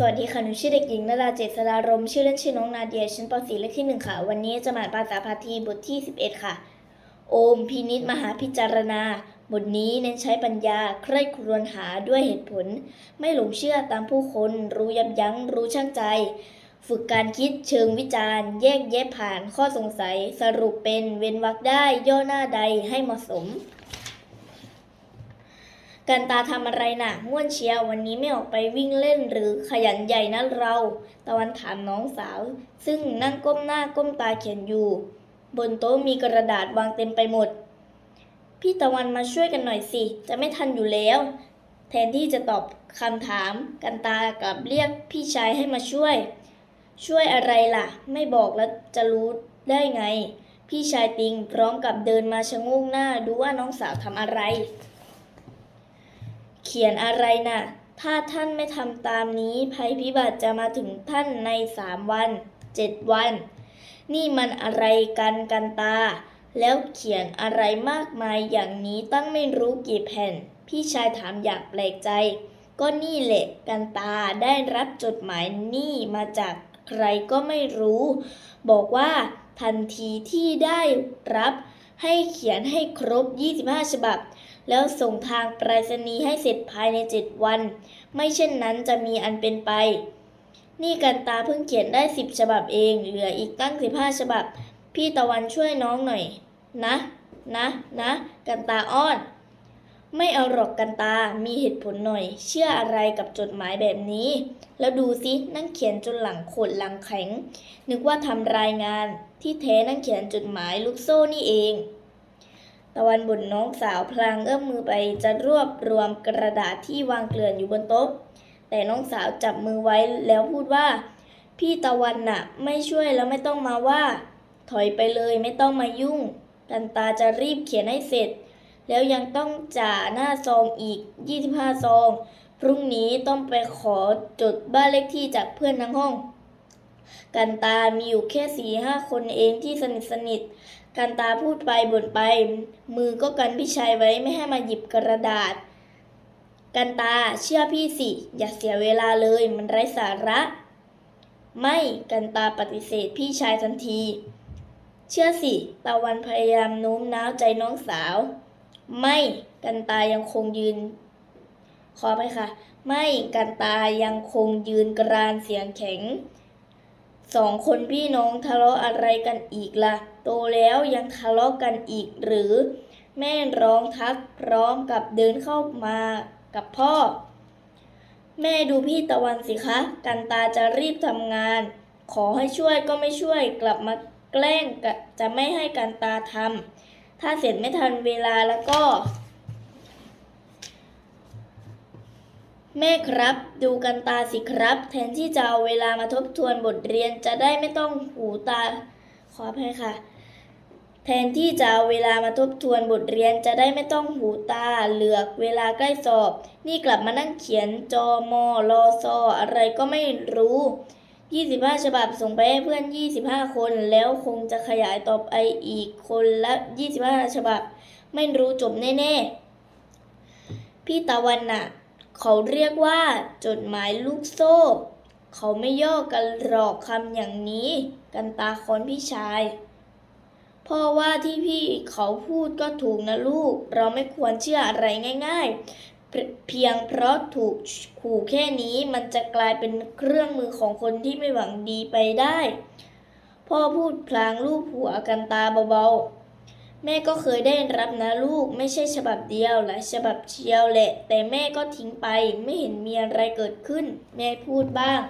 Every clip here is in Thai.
สวัสดีค่ะ หนูชื่อเด็กหญิงนาดาเจษฎารม ชื่อเล่นชื่อน้องนาเดีย ชั้นป .4 เลขที่1ค่ะ วันนี้จะมาภาษาพาทีบทที่ 11 ค่ะ โอมพินิษมหาพิจารณา บทนี้เน้นใช้ปัญญา ใคร่ครวญหาด้วยเหตุผล ไม่หลงเชื่อตามผู้คน รู้ยับยั้ง รู้ช่างใจ ฝึกการคิดเชิงวิจารณ์ แยกแยะผ่านข้อสงสัย สรุปเป็นเว้นวรรคได้ ย่อหน้าใดให้เหมาะสม กันตาทำอะไรน่ะง่วนเชียววันนี้ไม่ออกไปวิ่งเล่นหรือขยันใหญ่นะเรา ตะวันถามน้องสาว ซึ่งนั่งก้มหน้าก้มตาเขียนอยู่ บนโต๊ะมีกระดาษวางเต็มไปหมด พี่ตะวันมาช่วยกันหน่อยสิ จะไม่ทันอยู่แล้ว แทนที่จะตอบคำถาม กันตากลับเรียกพี่ชายให้มาช่วย ช่วยอะไรล่ะ ไม่บอกแล้วจะรู้ได้ไง พี่ชายติงพร้อมกับเดินมาชะโงกหน้าดูว่าน้องสาวทำอะไร เขียนอะไรน่ะ ถ้าท่านไม่ทำตามนี้ ภัยพิบัติจะมาถึงท่านในสามวันเจ็ดวัน นี่มันอะไรกันกันตา แล้วเขียนอะไรมากมายอย่างนี้ตั้งไม่รู้กี่แผ่น พี่ชายถามอย่างแปลกใจ ก็นี่แหละกันตาได้รับจดหมายนี่มาจากใครก็ไม่รู้ บอกว่าทันทีที่ได้รับให้เขียนให้ครบ 25 ฉบับ แล้วส่งทางไปรษณีย์ให้เสร็จภายใน 7 วัน ไม่เช่นนั้นจะมีอันเป็นไป นี่กันตาเพิ่งเขียนได้ 10 ฉบับเอง เหลืออีกตั้ง 15 ฉบับ พี่ตะวันช่วยน้องหน่อย นะ นะ นะ กันตาอ้อน ไม่เอาหรอกกันตา มีเหตุผลหน่อย เชื่ออะไรกับจดหมายแบบนี้ แล้วดูสิ นั่งเขียนจนหลังขดหลังแข็ง นึกว่าทำรายงาน ที่แท้นั่งเขียนจดหมายลูกโซ่นี่เอง ตะวันบ่นน้องสาวพลางเอื้อมมือไปจะรวบรวมกระดาษที่วางเกลื่อนอยู่บนโต๊ะ แต่น้องสาวจับมือไว้แล้วพูดว่า พี่ตะวันน่ะ ไม่ช่วยแล้วไม่ต้องมาว่า ถอยไปเลยไม่ต้องมายุ่ง กันตาจะรีบเขียนให้เสร็จ แล้วยังต้องจ่าหน้าซองอีก 25 ซอง พรุ่งนี้ต้องไปขอจดบ้านเลขที่จากเพื่อนทั้งห้องกันตามีอยู่แค่สี่ห้าคนเองที่สนิทสนิท กันตาพูดไปบ่นไป มือก็กันพี่ชายไว้ไม่ให้มาหยิบกระดาษ กันตาเชื่อพี่สิ อย่าเสียเวลาเลยมันไร้สาระ ไม่กันตาปฏิเสธพี่ชายทันที เชื่อสิตะวันพยายามโน้มน้าวใจน้องสาว ไม่กันตายังคงยืน ขอไปค่ะ ไม่กันตายังคงยืนกรานเสียงแข็ง สองคนพี่น้องทะเลาะอะไรกันอีกละ่ะ โตแล้วยังทะเลาะกันอีกหรือ แม่ร้องทักพร้อมกับเดินเข้ามากับพ่อ แม่ดูพี่ตะวันสิคะ กันตาจะรีบทำงาน ขอให้ช่วยก็ไม่ช่วยกลับมาแกล้งจะไม่ให้กันตาทำถ้าเสร็จไม่ทันเวลาแล้วก็ แม่ครับ ดูกันตาสิครับ แทนที่จะเอาเวลามาทบทวนบทเรียนจะได้ไม่ต้องหูตาขออภัยค่ะ แทนที่จะเอาเวลามาทบทวนบทเรียนจะได้ไม่ต้องหูตาเหลือกเวลาใกล้สอบ นี่กลับมานั่งเขียนจอมอรอซออะไรก็ไม่รู้ 25 ฉบับส่งไปให้เพื่อน 25 คน แล้วคงจะขยายต่อไปอีกคนละ 25 ฉบับ ไม่รู้จบแน่ ๆ พี่ตะวันน่ะ เขาเรียกว่า จดหมายลูกโซ่ เขาไม่ย่อกันหรอกคำอย่างนี้ กันตาคอนพี่ชาย พ่อว่าที่พี่เขาพูดก็ถูกนะลูก เราไม่ควรเชื่ออะไรง่าย ๆ เพียงเพราะถูกขู่แค่นี้มันจะกลายเป็นเครื่องมือของคนที่ไม่หวังดีไปได้ พ่อพูดพลางลูบหัวกันตาเบาๆ แม่ก็เคยได้รับนะลูกไม่ใช่ฉบับเดียวหลายฉบับเชียวแหละ แต่แม่ก็ทิ้งไปไม่เห็นมีอะไรเกิดขึ้น แม่พูดบ้าง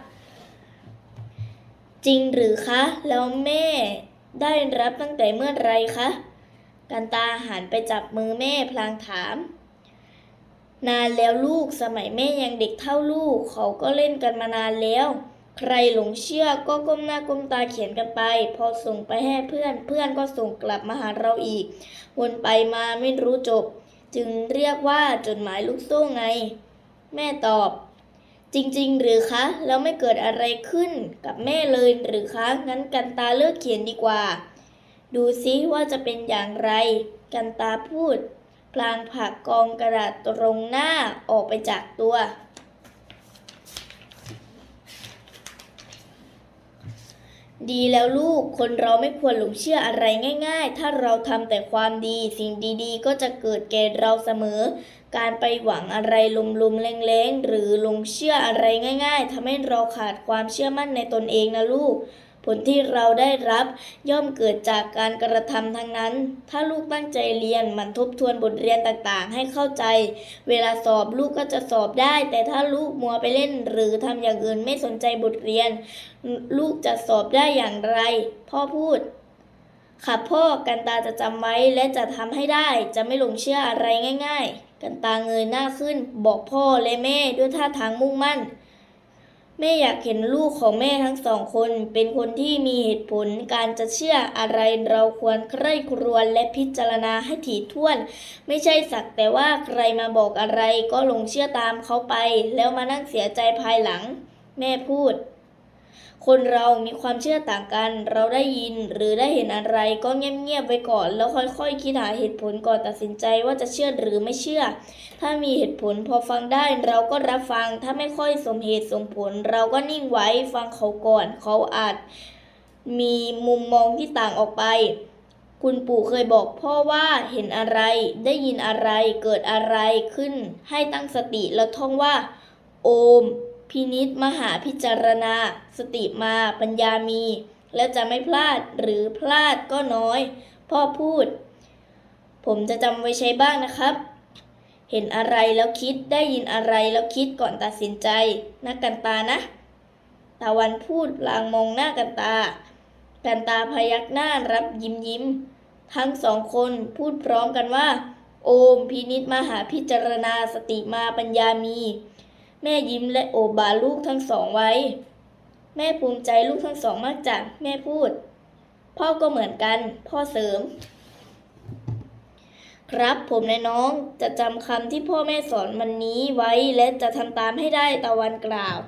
จริงหรือคะ แล้วแม่ได้รับตั้งแต่เมื่อไรคะกันตาหันไปจับมือแม่พลางถาม นานแล้วลูกสมัยแม่ยังเด็กเท่าลูก เขาก็เล่นกันมานานแล้ว ใครหลงเชื่อก็ก้มหน้าก้มตาเขียนกันไป พอส่งไปให้เพื่อน เพื่อนก็ส่งกลับมาหาเราอีก วนไปมาไม่รู้จบ จึงเรียกว่าจดหมายลูกโซ่ไง แม่ตอบ จริง ๆ หรือคะ แล้วไม่เกิดอะไรขึ้นกับแม่เลยหรือคะ งั้นกันตาเลิกเขียนดีกว่า ดูซิว่าจะเป็นอย่างไร กันตาพูด พลางผลักกองกระดาษตรงหน้าออกไปจากตัว ดีแล้วลูก คนเราไม่ควรหลงเชื่ออะไรง่าย ๆ ถ้าเราทำแต่ความดี สิ่งดีๆ ก็จะเกิดแก่เราเสมอ การไปหวังอะไรลุมๆเล้งๆ หรือหลงเชื่ออะไรง่าย ๆทำให้เราขาดความเชื่อมั่นในตนเองนะลูก ลที่เราได้รับย่อมเกิดจากการกระทำทั้งนั้น ถ้าลูกตั้งใจเรียนมันทบทวนบทเรียนต่างๆ ให้เข้าใจ เวลาสอบลูกก็จะสอบได้ แต่ถ้าลูกมัวไปเล่น หรือทำอย่างอื่นไม่สนใจบทเรียน ลูกจะสอบได้อย่างไร พ่อพูดค่ะพ่อกันตาจะจำไว้และจะทำให้ได้จะไม่หลงเชื่ออะไรง่าย ๆ กันตาเงยหน้าขึ้น บอกพ่อและแม่ด้วยท่าทางมุ่งมั่น แม่อยากเห็นลูกของแม่ทั้งสองคน เป็นคนที่มีเหตุผลการจะเชื่ออะไรเราควรใคร่ครวญและพิจารณาให้ถี่ถ้วน ไม่ใช่สักแต่ว่าใครมาบอกอะไรก็ลงเชื่อตามเขาไป แล้วมานั่งเสียใจภายหลัง แม่พูด คนเรามีความเชื่อต่างกัน เราได้ยินหรือได้เห็นอะไรก็เงียบๆไว้ก่อน แล้วค่อยๆคคิดหาเหตุผลก่อนตัดสินใจว่าจะเชื่อหรือไม่เชื่อ ถ้ามีเหตุผลพอฟังได้เราก็รับฟัง ถ้าไม่ค่อยสมเหตุสมผล เราก็นิ่งไว้ฟังเขาก่อน เขาอาจมีมุมมองที่ต่างออกไป คุณปู่เคยบอกพ่อว่าเห็นอะไรได้ยินอะไรเกิดอะไรขึ้น ให้ตั้งสติแล้วท่องว่า โอม พินิษมหาพิจารณา สติมาปัญญามี แล้วจะไม่พลาดหรือพลาดก็น้อย พ่อพูด ผมจะจำไว้ใช้บ้างนะครับ เห็นอะไรแล้วคิดได้ยินอะไรแล้วคิดก่อนตัดสินใจนักกันตานะตาวันพูดพลางมองหน้ากันตา กันตาพยักหน้ารับยิ้มยิ้ม ทั้งสองคนพูดพร้อมกันว่า โอมพินิษมหาพิจารณาสติมาปัญญามี แม่ยิ้มและโอบบาลูกทั้งสองไว้ แม่ภูมิใจลูกทั้งสองมากจังแม่พูด พ่อก็เหมือนกัน พ่อเสริม ครับผมและน้องจะจำคำที่พ่อแม่สอนวันนี้ไว้และจะทำตามให้ได้ตะวันกล่าว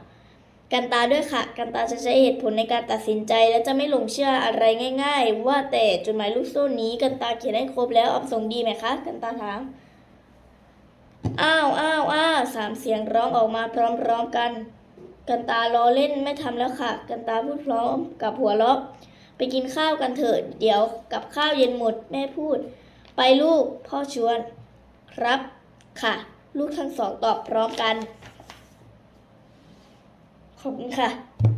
กันตาด้วยค่ะ กันตาจะใช้เหตุผลในการตัดสินใจ และจะไม่หลงเชื่ออะไรง่าย ๆ ว่าแต่จดหมายลูกโซ่นี้กันตาเขียนให้ครบแล้วเอาส่งดีไหมคะ กันตาถาม อ้าวอ้าวอ้าวสามเสียงร้องออกมาพร้อมๆกัน กันตาล้อเล่นไม่ทำแล้วค่ะ กันตาพูดพร้อมกับหัวเราะไปกินข้าวกันเถิดเดี๋ยวกับข้าวเย็นหมดแม่พูด ไปลูกพ่อชวน ครับค่ะ ลูกทั้งสองตอบพร้อมกัน ขอบคุณค่ะ